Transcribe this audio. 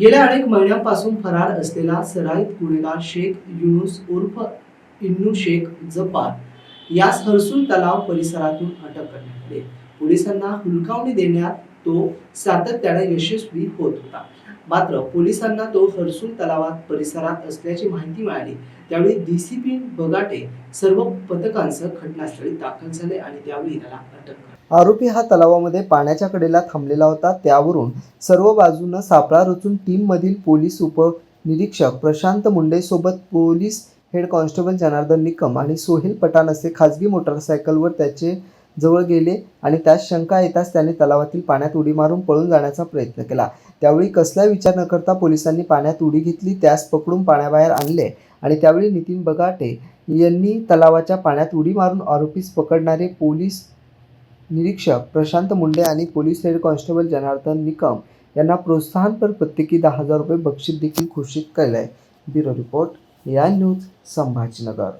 गेल्या अनेक महिन्यांपासून फरार असलेला सराईत गुन्हेगार शेख युनुस उर्फ इन्नू शेख जपार यास हरसून तलाव परिसरातून अटक करण्यात आली. पोलिसांना हुलकावणी देण्यात तो सातत्याने यशस्वी होत होता. मात्र पोलिसांना तो हर्सुल तलावात परिसरात असल्याची माहिती मिळाली. त्यावेळी डी सी पी बगाटे सर्व पथकांसह घटनास्थळी दाखल झाले आणि त्यावेळी त्याला अटक करण्यात आरोपी हा तलावामध्ये पाण्याच्या कडेला थांबलेला होता. त्यावरून सर्व बाजूनं सापळा रचून टीममधील पोलीस उपनिरीक्षक Prashant मुंडेसोबत police head constable Janardan Nikam आणि सोहेल पठाण असे खाजगी मोटरसायकलवर त्याचे जवळ गेले आणि त्यास शंका येताच त्याने तलावातील पाण्यात उडी मारून पळून जाण्याचा प्रयत्न केला. त्यावेळी कसला विचार न करता पोलिसांनी पाण्यात उडी घेतली त्यास पकडून पाण्याबाहेर आणले आणि त्यावेळी नितीन बगाटे यांनी तलावाच्या पाण्यात उडी मारून आरोपीस पकडणारे पोलीस निरीक्षक प्रशांत मुंडे आणि police head constable Janardan Nikam यांना प्रोत्साहनपर प्रत्येकी दहा हजार रुपये बक्षीस देखील घोषित केलं आहे ब्युरो रिपोर्ट या न्यूज संभाजीनगर.